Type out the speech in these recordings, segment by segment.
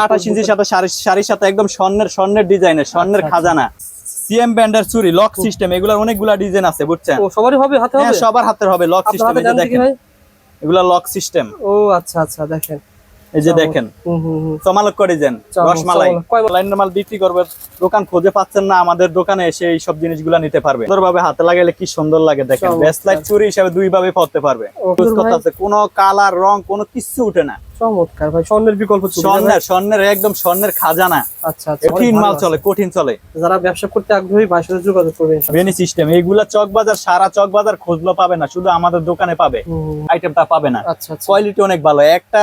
আঠাশ ইঞ্চির সাথে শাড়ি- শাড়ির সাথে একদম স্বর্ণের স্বর্ণের ডিজাইনের স্বর্ণের আচ্ছা, খাজানা। সিএম ব্যান্ডের চুরি লক সিস্টেম এগুলার অনেকগুলা ডিজাইন আছে বুঝছেন? সবারই হবে হাতে হ্যাঁ হবে? সবার হাতের হবে লক সিস্টেম কি দেখেন। এগুলা লক সিস্টেম ও আচ্ছা আচ্ছা দেখেন। এই যে দেখেন। চমালক করে চমক, রসমালাই। লাইনের মাল বিক্রি করবে দোকান খুঁজে পাচ্ছেন না আমাদের দোকানে এসে এই সব জিনিসগুলা নিতে পারবে। সুন্দরভাবে হাতে লাগাইলে কি সুন্দর লাগে দেখেন। চমৎকার। বেস্ট লাইট চুরি হিসাবে দুই ভাবে পড়তে পারবে। কোনো কালার রং কোনো কিছু উঠে না। চমৎকার ভাই স্বর্ণের বিকল্প স্বর্ণের স্বর্ণের একদম স্বর্ণের খাজানা। আচ্ছা আচ্ছা। কঠিন মাল চলে কঠিন চলে। যারা ব্যবসা করতে আগ্রহী ভাইয়ের সাথে যোগাযোগ করবেন বেনি সিস্টেম এইগুলা চক বাজার সারা চক বাজার খুঁজলো পাবে না শুধু আমাদের দোকানে পাবে। আইটেমটা পাবে না। আচ্ছা আচ্ছা। কোয়ালিটি অনেক ভালো। একটা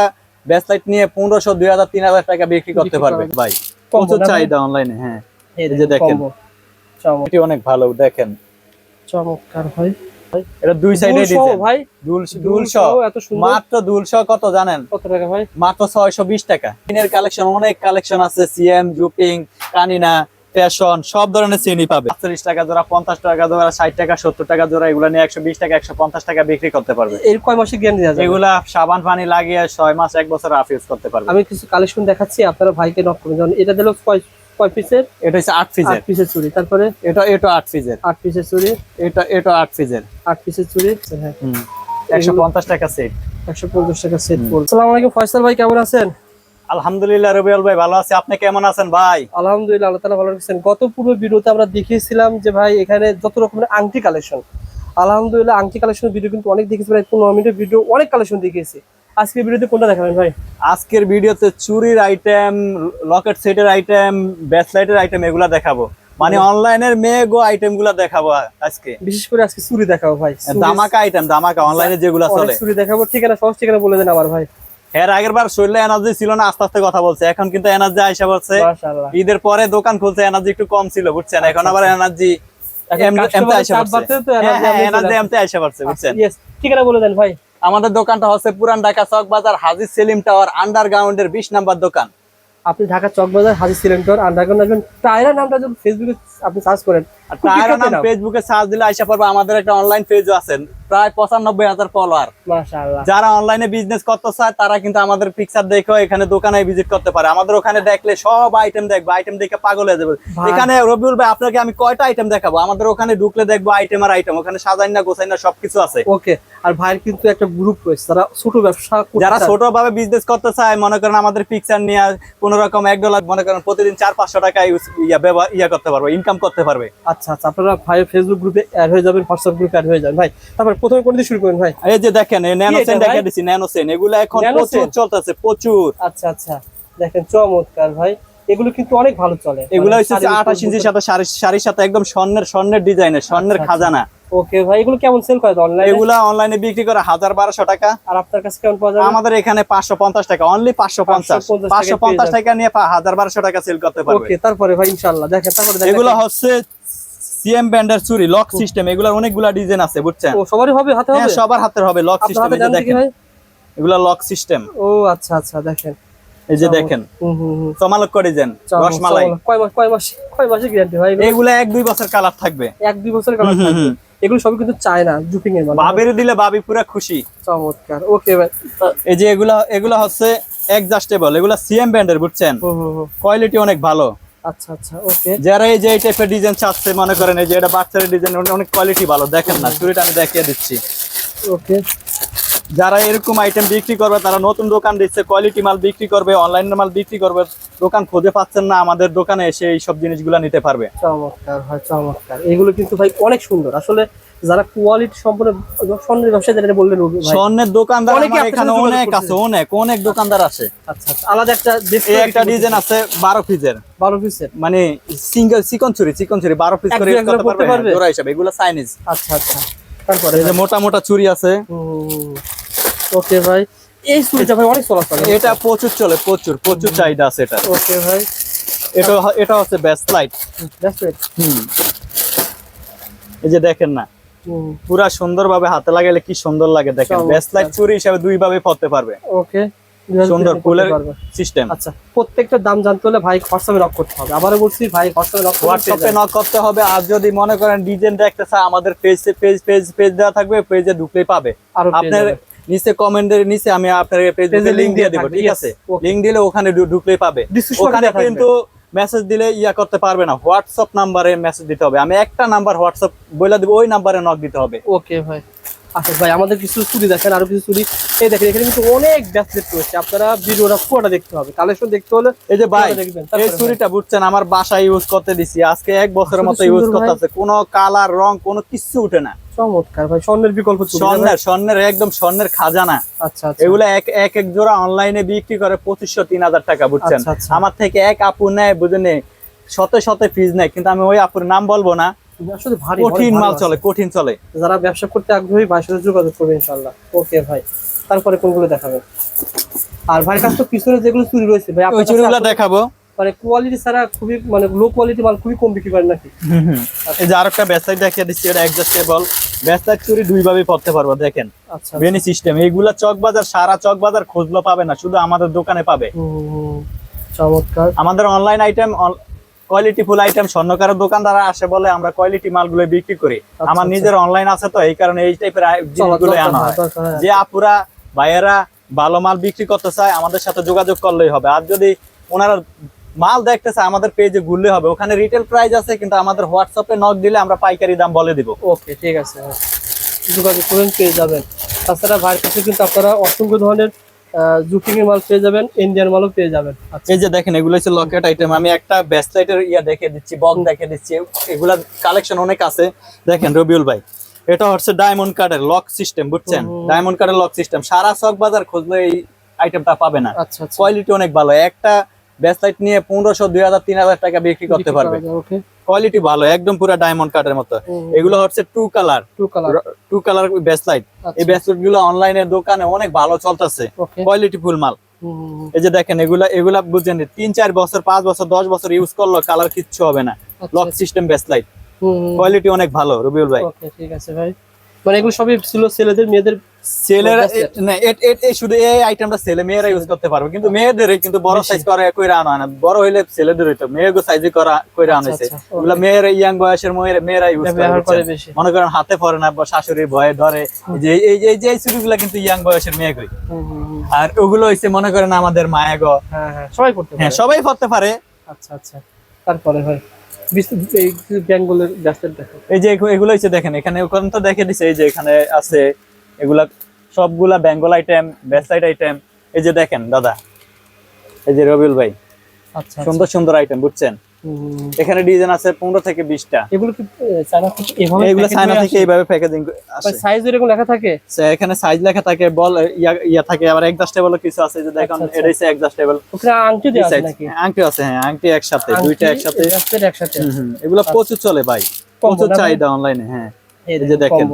ব্যাসলাইট নিয়ে পনেরোশো দুই হাজার তিন হাজার টাকা বিক্রি করতে পারবে। ভাই প্রচুর চাহিদা অনলাইনে হ্যাঁ। এই যে দেখেন। এটি অনেক ভালো দেখেন। চমৎকার ভাই। এটা দুই সাইডে ডিজাইন ভাই। এত সুন্দর। মাত্র দুলশ কত জানেন? কত টাকা ভাই? মাত্র ছয়শো বিশ টাকা। চীনের কালেকশন অনেক কালেকশন আছে সিএম জুপিং কানিনা ফ্যাশন সব ধরনের শ্রেণি পাবে। আটচল্লিশ টাকা জোড়া পঞ্চাশ টাকা জোড়া ষাট টাকা সত্তর টাকা জোড়া এগুলো নিয়ে একশো বিশ টাকা একশো পঞ্চাশ টাকা বিক্রি করতে পারবে। এর কয় মাসে গ্যারান্টি দেওয়া এগুলা সাবান পানি লাগিয়ে ছয় মাস এক বছর রাফ ইউজ করতে পারবে। আমি কিছু কালেকশন দেখাচ্ছি আপনারা ভাইকে নক করবেন এটা দিল কয় কয় পিসের এটা হচ্ছে আট ফিজের পিসের চুড়ি। তারপরে? এটা এটা আট আট পিসের চুড়ি। এটা এটা আট আট পিসের চুড়ি। হ্যাঁ। একশো পঞ্চাশ টাকা সেট একশো পঞ্চাশ টাকা সেট পড়বে। সালাম আলাইকুম ফয়সাল ভাই কেমন আছেন? আলহামদুলিল্লাহ রবিউল ভাই ভালো আছে। আপনি কেমন আছেন ভাই? আলহামদুলিল্লাহ আল্লাহ তালা ভালো রাখছেন। গত পুরো ভিডিওতে আমরা দেখিয়েছিলাম যে ভাই এখানে যত রকমের আংটি কালেকশন। আলহামদুলিল্লাহ আংটি কালেকশন ভিডিও কিন্তু অনেক দেখেছি প্রায় পনেরো মিনিটের ভিডিও অনেক কালেকশন দেখিয়েছি। আজকে ভিডিওতে কোনটা দেখাবেন ভাই? আজকের ভিডিওতে চুরির আইটেম লকেট সেটের আইটেম ব্যাসলাইটের আইটেম এগুলা দেখাবো। মানে অনলাইনের মেগো আইটেমগুলা দেখাবো আজকে। বিশেষ করে আজকে চুরি দেখাবো ভাই। দামাকা আইটেম দামাকা অনলাইনে যেগুলা চলে। চুরি দেখাবো। ঠিকানা সহজ ঠিকানা বলে দেন আমার ভাই। এর আগের বার শরীরে এনার্জি ছিল না আস্তে আস্তে কথা বলছে। এখন কিন্তু এনার্জি আইসা বলছে ঈদের পরে দোকান খুলছে এনার্জি একটু কম ছিল বুঝছেন? এখন আবার এনার্জি বলে দেন ভাই। আমাদের দোকানটা হচ্ছে পুরান ঢাকা চক বাজার হাজি সেলিম টাওয়ার আন্ডারগ্রাউন্ডের বিশ নাম্বার দোকান। আপনি ঢাকা চকবাজার হাজি সিলেন্টর আন্ডারগ্রাউন্ড আসবেন। টায়রা নামটা যদি ফেসবুকে আপনি সার্চ করেন তার নাম। ফেসবুকে সার্চ দিলে আইসা পড়বে। আমাদের একটা অনলাইন পেজও আছে। প্রায় পঁচানব্বই হাজার ফলোয়ার যারা অনলাইনে বিজনেস করতে চায় তারা কিন্তু আমাদের পিকচার দেখে এখানে দোকানে ভিজিট করতে পারে। আমাদের ওখানে দেখলে সব আইটেম দেখব আইটেম দেখে পাগল হয়ে যাবে। ভাই। এখানে রবিউল ভাই আপনাকে আমি কয়টা আইটেম দেখাবো? আমাদের ওখানে ঢুকলে দেখব আইটেম আর আইটেম ওখানে সাজাই না গোছাই না সবকিছু আছে। ওকে আর ভাইয়ের কিন্তু একটা গ্রুপ রয়েছে যারা ছোট ব্যবসা যারা ছোট ভাবে বিজনেস করতে চায় মনে করেন আমাদের পিকচার নিয়ে কোন রকম এক ডলার মনে করেন প্রতিদিন চার পাঁচশো টাকা ইয়া ইয়া করতে পারবে ইনকাম করতে পারবে। আচ্ছা আচ্ছা আপনারা ভাইয়ের ফেসবুক গ্রুপে অ্যাড হয়ে যাবেন হোয়াটসঅ্যাপ গ্রুপে অ্যাড হয়ে যাবেন। ভাই তারপর প্রথমে কোন দিয়ে শুরু করেন ভাই? এই যে দেখেন ন্যানো সেন? দেখে দিচ্ছি ন্যানো সেন এগুলো এখন প্রচুর চলতেছে প্রচুর। আচ্ছা আচ্ছা। দেখেন চমৎকার ভাই। এগুলো কিন্তু অনেক ভালো চলে। এগুলো মানে হচ্ছে আঠাশ ইঞ্চির সাথে সাথে একদম স্বর্ণের স্বর্ণের ডিজাইনের স্বর্ণের আচ্ছা, খাজানা। ওকে ভাই এগুলো কেমন সেল করে? অনলাইনে এগুলা অনলাইনে বিক্রি করে হাজার বারোশো টাকা। আর আপনার কাছে কেমন পাওয়া আমাদের এখানে পাঁচশো পঞ্চাশ টাকা অনলি পাঁচশো পঞ্চাশ। 550 পাঁচশো পঞ্চাশ টাকা নিয়ে হাজার বারোশো টাকা সেল করতে পারবে। ওকে তারপরে ভাই ইনশাআল্লাহ। দেখেন তারপরে এগুলো হচ্ছে সিএম ব্যান্ডের চুরি লক সিস্টেম এগুলোর অনেকগুলা ডিজাইন আছে বুঝছেন? ও সবারই হবে হাতে হবে? হ্যাঁ সবার হাতের হবে লক সিস্টেম হাতে এই যে দেখেন। এগুলা লক সিস্টেম। ও আচ্ছা আচ্ছা দেখেন। এই যে দেখেন। হুম হুম হুম। করে দেন রসমালাই। কয় মাস কয় মাস কয় মাসের গ্যারান্টি ভাই এগুলা? এক দুই বছর কালার থাকবে। এক দুই বছরের কালার থাকবে। এগুলো সবই কিন্তু চায় না জুপিং এর মানে দিলে ভাবি পুরা খুশি। চমৎকার। ওকে ভাই। এই যে এগুলা এগুলা হচ্ছে অ্যাডজাস্টেবল এগুলা সিএম ব্যান্ডের বুঝছেন। কোয়ালিটি অনেক ভালো। আচ্ছা আচ্ছা ওকে যারা এই যে এই টাইপের ডিজাইন চাচ্ছে মনে করেন এই যে এটা বাচ্চাদের ডিজাইন অনেক কোয়ালিটি ভালো। দেখেন না চুরিটা আমি দেখিয়ে দিচ্ছি। ওকে যারা এরকম আইটেম বিক্রি করবে তারা নতুন দোকান দিচ্ছে কোয়ালিটি মাল বিক্রি করবে অনলাইন মাল বিক্রি করবে দোকান খুঁজে পাচ্ছেন না আমাদের দোকানে এসে এই সব জিনিসগুলো নিতে পারবে। চমৎকার হয় চমৎকার। এগুলো কিন্তু ভাই অনেক সুন্দর। আসলে যারা কোয়ালিটি সম্পূর্ণ স্বর্ণের ব্যবসা যেটা বললেন স্বর্ণের দোকানদার আমার এখানে অনেক আছে অনেক অনেক দোকানদার আছে। আচ্ছা আচ্ছা আলাদা একটা একটা ডিজাইন আছে বারো পিসের বারো পিসের মানে সিঙ্গেল চিকন চুরি চিকন চুরি বারো পিস করে দুই করতে পারবে পারবে? জোড়া হিসাবে এগুলো চাইনিজ আচ্ছা আচ্ছা তারপরে এই যে মোটা মোটা চুরি আছে। ওকে ভাই। এই চুরিটা ভাই অনেক চলা চলে এটা প্রচুর চলে প্রচুর প্রচুর চাহিদা আছে এটা ওকে ভাই। এটা এটা হচ্ছে বেস্ট লাইট হুম। এই যে দেখেন না পুরা সুন্দরভাবে হাতে লাগাইলে কি সুন্দর লাগে দেখেন। চমৎকার। বেস্ট লাইট চুরি হিসাবে দুই ভাবে পড়তে পারবে। ওকে সুন্দর ফুলের সিস্টেম আচ্ছা প্রত্যেকটা দাম জানতে হলে ভাই হোয়াটসঅ্যাপে নক করতে হবে। আবারও বলছি ভাই হোয়াটসঅ্যাপে নক হোয়াটসঅ্যাপে নক করতে হবে আর যদি মনে করেন ডিজাইন দেখতে চায় আমাদের পেজ পেজ পেজ পেজ দেওয়া থাকবে পেজে ঢুকলেই পাবে। আরও আপনার নিচে কমেন্টের নিচে আমি আপনার পেজে লিংক দিয়ে দেবো ঠিক আছে. লিংক দিলে ওখানে ঢু- ঢুকলেই পাবে। ওখানে কিন্তু মেসেজ দিলে ইয়া করতে পারবে না। হোয়াটসঅ্যাপ নাম্বারে মেসেজ দিতে হবে। আমি একটা নাম্বার হোয়াটসঅ্যাপ বলে দেবো, ওই নাম্বারে নক দিতে হবে। ওকে ভাই। আচ্ছা ভাই আমাদের কিছু চুরি দেখেন আরও কিছু চুরি। এই দেখেন এখানে কিন্তু অনেক ব্যাসলেট রয়েছে। আপনারা ভিডিওটা পুরোটা দেখতে হবে। কালেকশন দেখতে হলে এই যে ভাই এই। ছুরিটা বুঝছেন আমার বাসায় ইউজ করতে দিছি। আজকে এক বছরের মতো ইউজ করতে আছে। কোনো কালার রং কোনো কিছু উঠে না। চমৎকার ভাই স্বর্ণের বিকল্প চুরি না? ভাই? স্বর্ণের স্বর্ণের একদম স্বর্ণের খাজানা। আচ্ছা আচ্ছা। এগুলো এক এক এক জোড়া অনলাইনে বিক্রি করে পঁচিশশো তিন হাজার টাকা বুঝছেন? আচ্ছা, আচ্ছা। আমার থেকে এক আপু নেয় বুঝে নেই শতে শতে ফিজ নেয়। কিন্তু আমি ওই আপুর নাম বলব না। আসলে ভারী কঠিন মাল চলে কঠিন চলে। যারা ব্যবসা করতে আগ্রহী ভাইয়ের সাথে যোগাযোগ করবে ইনশাল্লাহ ওকে ভাই। তারপরে কোনগুলো দেখাবেন? আর ভাইয়ের কাছে তো পিছনে যেগুলো চুরি রয়েছে ভাই ওই আসলে দেখাবো। মানে কোয়ালিটি ছাড়া খুবই মানে লো কোয়ালিটি মাল খুবই কম বিক্রি করেন নাকি? এই যে আরেকটা ব্যাসাইড দেখিয়ে দিচ্ছি এটা অ্যাডজাস্টেবল ব্যাসাইড চুরি দুই ভাবে পড়তে পারব দেখেন। আচ্ছা বেনি সিস্টেম এইগুলা চক বাজার সারা চক বাজার খুঁজলো পাবে না শুধু আমাদের দোকানে পাবে। চমৎকার। আমাদের অনলাইন আইটেম আইটেম স্বর্ণকারের দোকানদাররা আসে বলে আমরা কোয়ালিটি মালগুলো বিক্রি করি। আমার আচ্ছা। নিজের অনলাইন আছে তো এই কারণে এই টাইপের জিনিসগুলো আনা হয়। যে আপুরা ভাইয়েরা ভালো মাল বিক্রি করতে চায় আমাদের সাথে যোগাযোগ করলেই হবে। আর যদি ওনারা মাল দেখতে চায় আমাদের পেজে ঘুরলে হবে। ওখানে রিটেল প্রাইস আছে কিন্তু আমাদের হোয়াটসঅ্যাপে নক দিলে আমরা পাইকারি দাম বলে দিব। ওকে ঠিক আছে। যোগাযোগ করবেন পেয়ে যাবেন। তাছাড়া ভাইয়ের কাছে কিন্তু আপনারা অসংখ্য ধরনের জুকিং এর মাল পেয়ে যাবেন ইন্ডিয়ান মালও পেয়ে যাবেন। আচ্ছা। এই যে দেখেন এগুলো হচ্ছে লকেট আইটেম আমি একটা ব্যাসলাইটের ইয়া দেখে দিচ্ছি বক দেখে দিচ্ছি। এগুলা কালেকশন অনেক আছে। দেখেন রবিউল ভাই এটা হচ্ছে ডায়মন্ড কার্ডের লক সিস্টেম বুঝছেন? ডায়মন্ড কার্ডের লক সিস্টেম সারা চক বাজার খুঁজলে এই আইটেমটা পাবে না কোয়ালিটি অনেক ভালো। একটা ব্যাসলাইট নিয়ে পনেরোশো দুই হাজার তিন হাজার টাকা বিক্রি করতে পারবে। কোয়ালিটি ভালো একদম পুরো ডায়মন্ড কার্ডের মতো। এগুলো হচ্ছে two colour two colour two colour ব্যাসলাইট এই ব্যাসলাইটগুলো অনলাইনে দোকানে অনেক ভালো চলতেছে। কোয়ালিটি ফুল মাল। এই যে দেখেন এগুলা এগুলা বুঝছেন তিন চার বছর পাঁচ বছর দশ বছর ইউজ করল কালার কিচ্ছু হবে না। লক সিস্টেম ব্যাসলাইট কোয়ালিটি অনেক ভালো রবিউল ভাই। ঠিক আছে ভাই। মানে এগুলো সবই ছিল ছেলেদের মেয়েদের ছেলেরা না এ- এ- এ শুধু এই আইটেমটা ছেলে মেয়েরা ইউজ করতে পারবে। কিন্তু মেয়েদের কিন্তু বড় সাইজ করে কইরা আনা না। বড় হইলে ছেলেদের হইতো মেয়েগো সাইজে করা কইরা আনাইছে মেয়েরা ইয়াং বয়সের মেয়েরা মেয়েরা ইউজ করে মনে করেন হাতে পড়ে না বা শাশুড়ির ভয়ে ধরে। যে এই এই যে চুরিগুলা কিন্তু ইয়াং বয়সের মেয়ে কই। আর ওগুলো হইছে মনে করেন আমাদের মায়া গো হ্যাঁ হ্যাঁ সবাই করতে হ্যাঁ পারে। সবাই পড়তে পারে। আচ্ছা আচ্ছা। তারপরে ভাই বিস্তারিত এই বেঙ্গলের ব্যাসলেট দেখো এই যে এগুলো হচ্ছে দেখেন এখানে ওখানে তো দেখে দিছে এই যে এখানে আছে এগুলা সবগুলা বেঙ্গল আইটেম বেস্টাইট আইটেম এই যে দেখেন দাদা। এই যে রবিউল ভাই আচ্ছা সুন্দর সুন্দর আইটেম বুঝছেন। এখানে ডিজাইন আছে পনেরো থেকে বিশটা। এগুলো কি চায়না থেকে এভাবে এগুলো চায়না থেকে এইভাবে প্যাকেজিং আসে। সাইজ এরকম লেখা থাকে? So, এখানে সাইজ লেখা থাকে বল ইয়া থাকে আবার এক্সাস্টেবল কিছু আছে যে দেখুন আচ্ছা, আচ্ছা। এটা হচ্ছে এক্সাস্টেবল ওখানে আংটি দেওয়া আছে নাকি? আংটি আছে হ্যাঁ আংটি একসাথে দুইটা একসাথে। একসাথে। হুম। এগুলো প্রচুর চলে ভাই প্রচুর ভাই? চাহিদা অনলাইনে হ্যাঁ। এই যে দেখেন।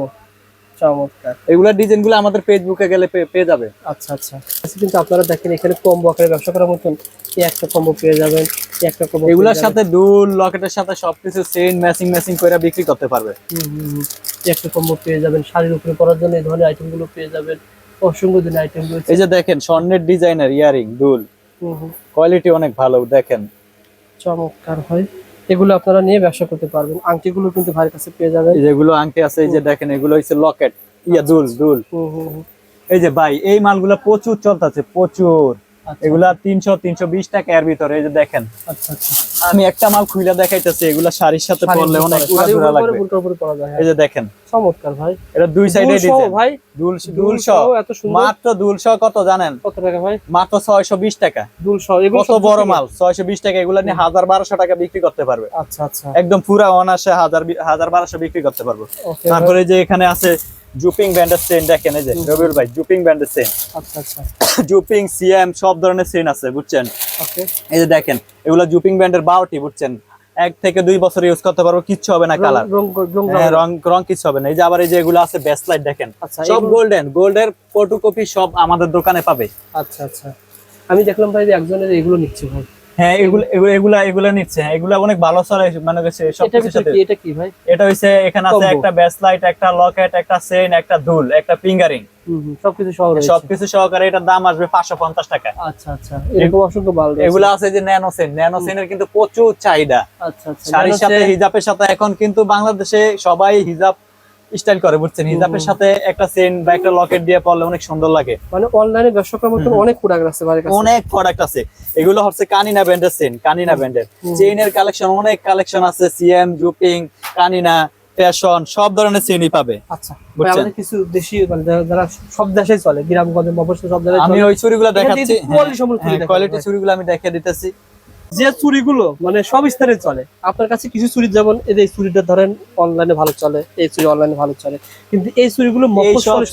চমৎকার। এগুলা ডিজাইন আমাদের ফেসবুকে গেলে পেয়ে যাবে। আচ্ছা আচ্ছা। আচ্ছা, কিন্তু আপনারা দেখেন এখানে কম্বো আকারে ব্যবসা করার মতন এই একটা কম্বো পেয়ে যাবেন একটা কম্বো এগুলার সাথে দুল লকেটের সাথে সবকিছু ম্যাচিং ম্যাচিং করে বিক্রি করতে পারবে। একটা কম্বো পেয়ে যাবেন শাড়ির উপরে জন্য এই ধরনের আইটেম পেয়ে যাবেন অসংখ্য আইটেম রয়েছে। এই যে দেখেন স্বর্ণের ডিজাইনের ইয়ারিং দুল। কোয়ালিটি অনেক ভালো দেখেন। চমৎকার হয়। এগুলো আপনারা নিয়ে ব্যবসা করতে পারবেন। আংটিগুলো কিন্তু ভাইয়ের কাছে পেয়ে যাবে যেগুলো আংটি আছে এই যে দেখেন এগুলো হচ্ছে লকেট। ইয়া দুল দুল। হুম, হুম। এই যে ভাই এই মালগুলো প্রচুর চলতেছে প্রচুর। আচ্ছা, এগুলা তিনশো তিনশো বিশ টাকা এর ভিতরে এই যে দেখেন। আচ্ছা আচ্ছা। আমি একটা মাল খুইলা দেখাইতেছি এগুলা শাড়ির সাথে পরলে অনেক লাগবে। হ্যাঁ। এই যে দেখেন। চমৎকার ভাই। এটা দুই সাইডে ডিজাইন ভাই। দুল দুল দুল সহ সহ এত সুন্দর। মাত্র দুলশো কত জানেন? কত টাকা ভাই? মাত্র ছয়শো বিশ টাকা। দুল কত বড় মাল? ছয়শো বিশ টাকা এগুলো নিয়ে হাজার বারোশো টাকা বিক্রি করতে পারবে। আচ্ছা আচ্ছা। একদম পুরা অনাসে হাজার বারোশো বিক্রি করতে পারব। তারপরে যে এখানে আছে জুপিং ব্যান্ডের চেন দেখেন এই যে রবিউল ভাই জুপিং ব্যান্ডের চেন আচ্ছা আচ্ছা। জুপিং সিএম সব ধরনের চেন আছে বুঝছেন? ওকে। এই যে দেখেন এগুলো জুপিং ব্যান্ডের বারোটি বুঝছেন? এক থেকে দুই বছর ইউজ করতে পারব কিচ্ছু হবে না কালার রং রং হ্যাঁ রং রং কিছু হবে না। এই যে আবার এই যে এগুলো আছে ব্যাসলাইট দেখেন। আচ্ছা সব গোল্ডেন গোল্ডের ফটোকপি সব আমাদের দোকানে পাবে। আচ্ছা আচ্ছা। আমি দেখলাম ভাই যে একজনের এগুলো নিচ্ছে ভাই। হ্যাঁ এগুলো এগুলো নিচ্ছে। হ্যাঁ এগুলা অনেক ভালো চলে মানে ভিতরে সাথে। এটা কি ভাই? এটা হইছে এখানে আছে। একটা ব্যাসলাইট একটা লকেট একটা চেইন একটা দুল একটা ফিঙ্গারিং সবকিছু সহ রয়েছে সবকিছু সহকারে এটার দাম আসবে পাঁচশো পঞ্চাশ টাকা। আচ্ছা আচ্ছা এরকম অসংখ্য রয়েছে। এগুলো আছে যে ন্যানো সেন ন্যানো সেনের কিন্তু প্রচুর চাহিদা। আচ্ছা আচ্ছা। শাড়ির সাথে হিজাবের সাথে এখন কিন্তু বাংলাদেশে সবাই হিজাব স্টাইল করে বুঝছেন? হিজাবের সাথে একটা চেন বা একটা লকেট দিয়ে পরলে অনেক সুন্দর লাগে। মানে অনলাইনে ব্যবসা করার মতন অনেক প্রোডাক্ট আছে অনেক প্রোডাক্ট আছে। এগুলো হচ্ছে কানিনা ব্র্যান্ডের চেন কানিনা ব্র্যান্ডের চেইনের কালেকশন অনেক কালেকশন আছে। সিএম জুপিং কানিনা ফ্যাশন সব ধরনের চেনই পাবে। আচ্ছা। কিছু দেশি মানে যারা- সব দেশেই চলে গ্রামগঞ্জে মফস্বল সব জায়গায় আমি। ওই চুরিগুলো দেখাচ্ছি। কিন্তু quality সম্পন্ন চুড়ি দেখাবেন কোয়ালিটি চুরিগুলো আমি দেখিয়ে দিতেছি। যে চুরিগুলো মানে সব স্থানে চলে আপনার কাছে কিছু চুরি যেমন এই যে চুরিটা ধরেন অনলাইনে ভালো চলে এই চুরি অনলাইনে ভালো চলে কিন্তু এই চুরিগুলো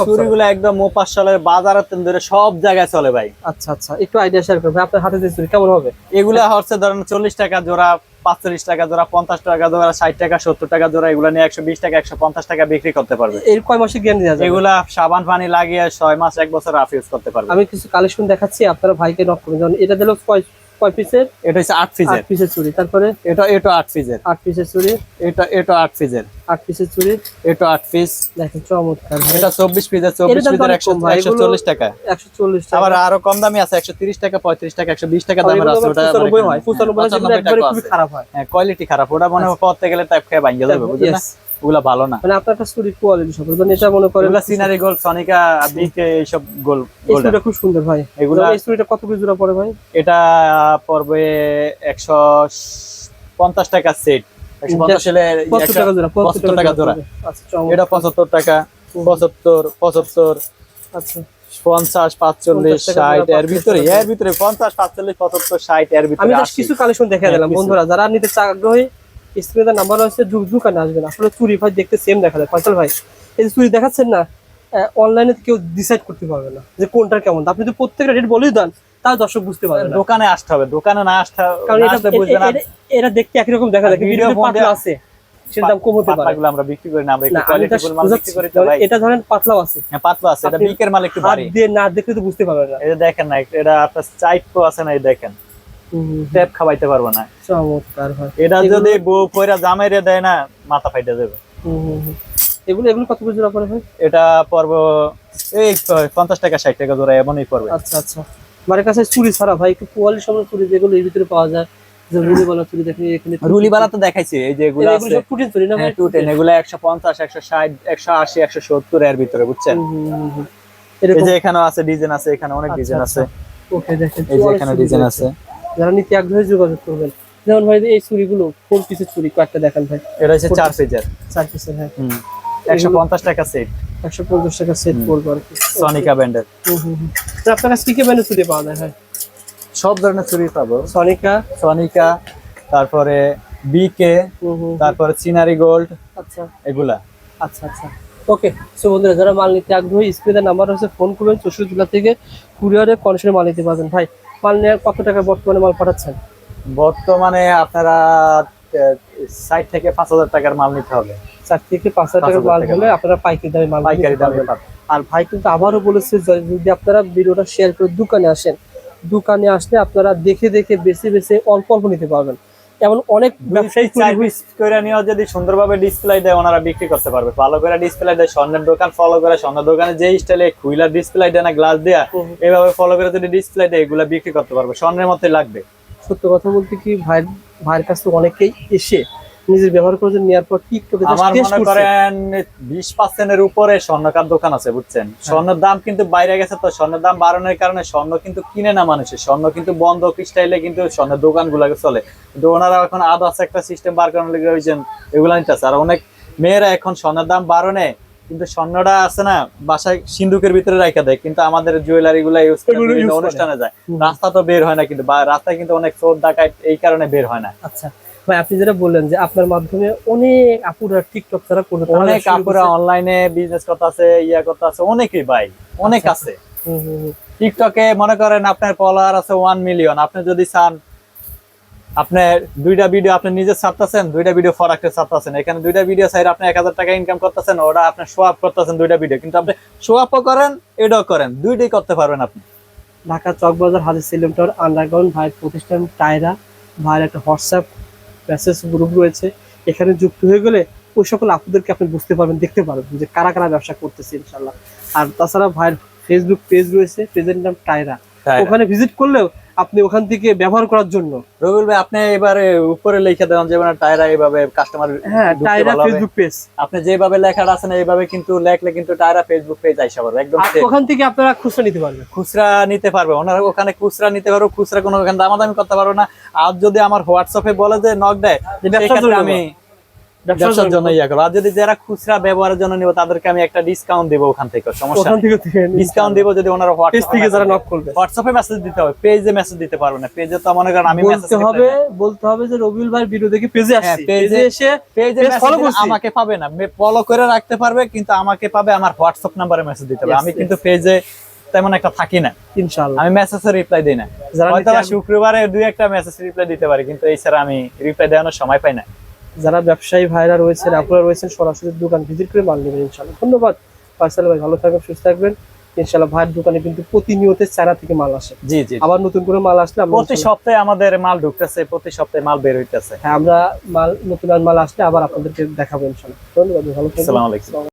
চুরিগুলো একদম মোপাশালের বাজারের ধরে সব জায়গায় চলে ভাই। আচ্ছা আচ্ছা একটু আইডিয়া শেয়ার করবেন আপনার হাতে যে চুরি কেমন হবে? এগুলা হচ্ছে ধরেন চল্লিশ টাকা জোড়া পাঁচচল্লিশ টাকা জোড়া পঞ্চাশ টাকা জোড়া ষাট টাকা সত্তর টাকা জোড়া এগুলো নিয়ে একশো বিশ টাকা একশো পঞ্চাশ টাকা বিক্রি করতে পারবে। এর কয় মাসে দেওয়া এগুলা সাবান পানি লাগিয়ে ছয় মাস এক বছর রাফ ইউজ করতে পারবে। আমি কিছু কালেকশন দেখাচ্ছি আপনারা ভাইকে নক করবেন এটা দিল কয় কয় পিসের এটা হচ্ছে আট আট ফিজের পিসের চুরি তারপরে? এটা এটা আট আট পিসের চুরি এটা এটা আট আট পিসের চুরি এটা আট পিস দেখেন চমৎকার এটা চব্বিশ পিসের চব্বিশ পিসের একশো চল্লিশ টাকা। একশো চল্লিশ টাকা। আবার আরও কম দামি আছে একশো তিরিশ টাকা পঁয়ত্রিশ টাকা একশো বিশ টাকা দামের আছে। ওটা পঁচানব্বই টাকা খারাপ হয়। হ্যাঁ কোয়ালিটি খারাপ। ওটা মনে হয় পথতে গেলে তাই খেয়ে ভাঙ্গে যাবে বুঝলেন. ওগুলা ভালো না। মানে আপনার কাছে চুরি কোয়ালিটি সব। যেমন এটা মনে করেন এগুলা সিনারি গোল্ড সনিকা বিকে এইসব গোল এই চুরিটা খুব সুন্দর ভাই। এগুলা এই চুরিটা কত পিস জোড়া পড়ে ভাই? এটা পড়বে একশো পঞ্চাশ টাকা সেট একশো পঞ্চাশ হলে কত টাকা জোড়া কত পঁচাত্তর টাকা জোড়া। আচ্ছা এটা পঁচাত্তর টাকা পঁচাত্তর পঁচাত্তর আচ্ছা। পঞ্চাশ পাঁচচল্লিশ ষাট এর ভিতরে এর ভিতরে পঞ্চাশ পাঁচচল্লিশ পঁচাত্তর ষাট এর ভিতরে আমি কিছু কালেকশন দেখে হ্যাঁ, দিলাম বন্ধুরা যারা নিতে আগ্রহী স্ক্রিনে নাম্বার দু- দোকানে আসবেন আসলে চুরি ভাই দেখতে সেম দেখা যায়। ফয়সাল ভাই এই যে চুরি দেখাচ্ছেন না অনলাইনে কেউ ডিসাইড করতে পারবে না যে কোনটা কেমন। আপনি যদি প্রত্যেকটা রেট বলেই দেন তাও দর্শক বুঝতে পারবে দোকানে আসতে হবে দোকানে না আসতে কারণ এটা বুঝবে না। এটা দেখতে একই রকম দেখা যায় ভিডিও পাতলা আছে সেটার দাম কম হতে পারে আমরা বিক্রি করি না আমরা একটু মাল বিক্রি করি তো ভাই। এটা ধরেন পাতলাও আছে। হ্যাঁ পাতলা আছে এটা বিকের মাল একটু হাত ভারী দিয়ে না দেখলে তো বুঝতে পারবে না। যে দেখেন না এটা আপনার চাইট তো আছে না এই দেখেন। ট্যাপ খাওয়াইতে পারব না। চমৎকার এটা যদি বউ কইরা জামাইরে দেয় না মাথা ফাইটা যাবে। এগুলো এগুলো কত করে জোড়া পড়ে ভাই? এটা পড়ব এই পঞ্চাশ টাকা ষাট টাকা জোড়া এমনই পড়বে। আচ্ছা আচ্ছা। আমার কাছে চুরি ছাড়া ভাই একটু কোয়ালিটি সম্পন্ন চুরি যেগুলো এর ভিতরে পাওয়া যায় এখানে রুলিবালা তো দেখাইছি এই যে এগুলো আছে। হ্যাঁ এগুলো একশো পঞ্চাশ একশো ষাট একশো আশি একশো সত্তর এর ভিতরে বুঝছেন। এই যে এখানেও আছে ডিজাইন আছে এখানে অনেক আচ্ছা, ডিজাইন আছে। ওকে দেখেন এই যে এখানে ডিজাইন আছে। যারা নিতে আগ্রহী যোগাযোগ করবেন। যেমন ভাই এই চুরিগুলো ফোর পিসের চুরি কয়েকটা দেখান ভাই। এটা হচ্ছে চার পেজের চার পিসের হ্যাঁ। একশো পঞ্চাশ টাকা সেট একশো পঞ্চাশ টাকা সেট পড়বে আর কি। সনিকা ব্র্যান্ডের হুম, হুম, হুম। তো আপনার কাছে কি কি ব্যান্ডের চুরি পাওয়া যায় ভাই? সব ধরনের চুরি পাবো। সনিকা সনিকা তারপরে বিকে তারপরে চিনারি গোল্ড আচ্ছা। এগুলা। আচ্ছা আচ্ছা। ওকে সো বন্ধুরা যারা মাল নিতে আগ্রহী স্ক্রিনের নাম্বার হচ্ছে ফোন করবেন চৌষট্টি জেলা থেকে কুরিয়ারে কন্ডিশনে মাল নিতে পারবেন। ভাই মাল নিয়ে কত টাকা বর্তমানে মাল পাঠাচ্ছেন? বর্তমানে আপনারা সাইট থেকে পাঁচ হাজার টাকার মাল নিতে হবে। চার থেকে পাঁচ হাজার টাকার মাল হলে আপনারা পাইকারি দামে মাল পাইকারি দামে আর ভাই কিন্তু আবারও বলেছে যদি আপনারা ভিডিওটা শেয়ার করে দোকানে আসেন দোকানে আসলে আপনারা দেখে দেখে বেছে বেছে অল্প অল্প নিতে পারবেন। এমন অনেক ব্যবসায়ী করে নিয়ে যদি সুন্দরভাবে ডিসপ্লে দেয় ওনারা বিক্রি করতে পারবে। ভালো করে ডিসপ্লে দেয় স্বর্ণের দোকান ফলো করে স্বর্ণের দোকানে যে স্টাইলে খুইলার ডিসপ্লে দেয় না গ্লাস দেয়া এভাবে ফলো করে যদি ডিসপ্লে দেয় এগুলা বিক্রি করতে পারবে। স্বর্ণের মতোই লাগবে। সত্য কথা বলতে কি ভাই ভাইয়ের কাছে অনেকেই এসে নিজের ব্যবহার নেওয়ার পর টিকটকে আমার মনে করেন বিশ পার্সেন্টের উপরে স্বর্ণকার দোকান আছে বুঝছেন? হ্যাঁ। স্বর্ণের দাম কিন্তু বাইরে গেছে তো স্বর্ণের দাম বাড়ানোর কারণে স্বর্ণ কিন্তু কিনে না মানুষের স্বর্ণ কিন্তু বন্ধ স্টাইলে কিন্তু স্বর্ণের চলে। কিন্তু ওনারা এখন একটা সিস্টেম বার করানোর লেগে হয়েছেন এগুলো নিতেছে আর অনেক মেয়েরা এখন স্বর্ণের দাম বাড়নে কিন্তু স্বর্ণটা আছে না বাসায় সিন্ধুকের ভিতরে রাখা দেয় কিন্তু আমাদের জুয়েলারি গুলা ইউজ করে। অনুষ্ঠানে যায়। রাস্তা তো বের হয় না কিন্তু বা- রাস্তায় কিন্তু অনেক চোর ডাকায় এই কারণে বের হয় না। আচ্ছা। ভাই আপনি যেটা বললেন যে আপনার মাধ্যমে অনেক আপুরা টিকটক তারা করবে অনেক করছে। অনলাইনে বিজনেস করতে আছে ইয়া করতে আছে অনেকেই ভাই অনেক আচ্ছা। আছে। টিকটকে মনে করেন আপনার ফলোয়ার আছে ওয়ান মিলিয়ন আপনি যদি চান আপনার দুইটা ভিডিও আপনি নিজে ছাড়তেছেন দুইটা ভিডিও ফরাকতে ছাড়তেছেন এখানে দুইটা ভিডিও চাই আপনি এক হাজার টাকা ইনকাম করতেছেন ওটা আপনি শো আপ করতেছেন দুইটা ভিডিও কিন্তু আপনি শো আপও করেন এটাও করেন দুইটাই করতে পারবেন আপনি ঢাকা চকবাজার হাজির সিলিম টাওয়ার আন্ডারগ্রাউন্ড ভাইয়ের প্রতিষ্ঠান টায়রা ভাইয়ের একটা হোয়াটসঅ্যাপ মেসেজ গ্রুপ রয়েছে এখানে যুক্ত হয়ে গেলে ওই সকল আপুদেরকে আপনি বুঝতে পারবেন দেখতে পারবেন যে কারা কারা ব্যবসা করতেছে ইনশাল্লাহ আর তাছাড়া ভাইয়ের ফেসবুক পেজ রয়েছে পেজের নাম টাইরা ওখানে ভিজিট করলেও আপনি ওখান থেকে ব্যবহার করার জন্য? রবিউল ভাই আপনি এবারে উপরে লিখে দেন যেমন টায়রা এইভাবে কাস্টমার হ্যাঁ টাইরা ফেসবুক পেজ আপনি যেভাবে লেখাটা আছে না এইভাবে কিন্তু লেখলে কিন্তু টায়রা ফেসবুক পেজ আইসা পারবে একদম ওখান থেকে আপনারা খুচরা নিতে পারবেন? খুচরা নিতে পারবে ওনারা ওখানে খুচরা নিতে পারবে খুচরা কোনো ওখানে দামাদামি করতে পারব না। আর যদি আমার হোয়াটসঅ্যাপে বলে যে নক দেয় আমি ব্যবসার ব্যবসার জন্য জন্য ইয়া করব আর যদি যারা খুচরা ব্যবহারের জন্য নিব তাদেরকে আমি একটা ডিসকাউন্ট দেবো ওখান থেকে সমস্যা ওখান থেকে থেকে ডিসকাউন্ট দিব যদি ওনারা পেজ থেকে যারা নক করবে। হোয়াটসঅ্যাপে মেসেজ দিতে হবে পেজে মেসেজ দিতে পারবে না। পেজে তো মনে করেন আমি বলতে হবে বলতে হবে যে রবিউল ভাই ভিডিও দেখে পেজে হ্যাঁ, পেজে এসে পেজে page আমাকে পাবে না। ফলো করে রাখতে পারবে কিন্তু আমাকে পাবে আমার হোয়াটসঅ্যাপ নাম্বারে মেসেজ দিতে হবে। আমি কিন্তু পেজে তেমন একটা থাকি না। ইনশাআল্লাহ। আমি মেসেজে রিপ্লাই দিই না। হয়তো শুক্রবারে দুই একটা মেসেজ রিপ্লাই দিতে পারি কিন্তু এছাড়া আমি রিপ্লাই দেওয়ানোর সময় পাই না। যারা ব্যবসায়ী ভাইরা রয়েছেন আপনারা রয়েছেন সরাসরি দোকান ভিজিট করে মাল নেবেন ইনশাল্লাহ ধন্যবাদ। ফয়সাল ভাই ভালো থাকবেন সুস্থ থাকবেন। ইনশাল্লাহ ভাইয়ের দোকানে কিন্তু প্রতিনিয়ত চারা থেকে মাল আসে। জি জি আবার নতুন করে মাল আসলে প্রতি সপ্তাহে আমাদের মাল ঢুকতেছে প্রতি সপ্তাহে মাল বের হইতেছে। হ্যাঁ আমরা মাল নতুন মাল আসলে আবার আপনাদেরকে দেখাবো ইনশাল্লাহ ধন্যবাদ ভালো থাকবেন। আলাইকুম।